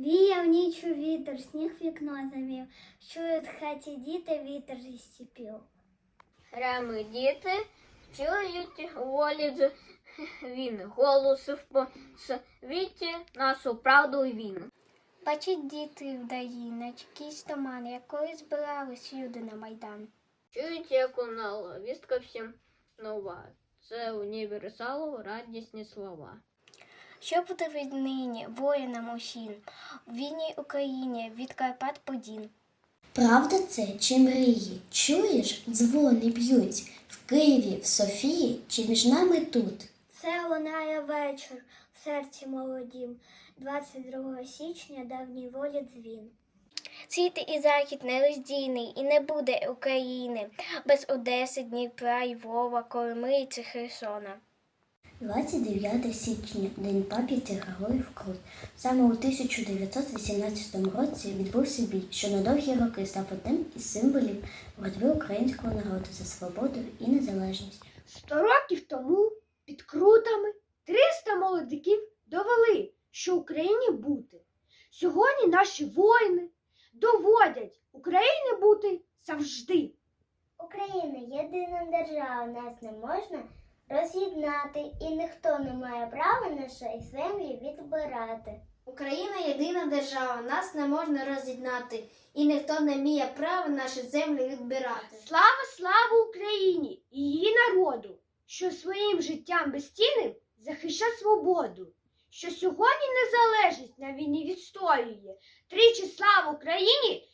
Віяв ніч у вітер, сніг вікно замів, чують хаті діти вітер зі степів. Реми діти чують волі він, голоси в посвіті, нашу правду і він. Бачить діти вдалі, наче кість туман, як коли збирались люди на майдан. Чують, як лунала, вістка всім нова. Це універсалу радісні слова. Що буде віднині воїнам усім, в вільній Україні від Карпат Подін. Правда це чи мрії? Чуєш, дзвони б'ють в Києві, в Софії чи між нами тут? Це лунає вечір в серці молодім, 22 січня давній волі дзвін. Світ і захід нероздійний, і не буде України без Одеси, Дніпра, Львова, Колими чи Херсона. 29 січня, День пам'яті Героїв Крут. Саме у 1918 році відбувся бій, що на довгі роки став одним із символів боротьби українського народу за свободу і незалежність. Сто років тому під крутами 300 молодиків довели, що Україні бути. Сьогодні наші воїни доводять Україні бути завжди. Україна єдина держава, нас не можна роз'єднати, і ніхто не має права нашої землі відбирати. Україна єдина держава, нас не можна роз'єднати, і ніхто не має права наші землі відбирати. Слава, слава Україні і її народу, що своїм життям безцінним захищає свободу, що сьогодні незалежність на війні відстоює. Тричі слава Україні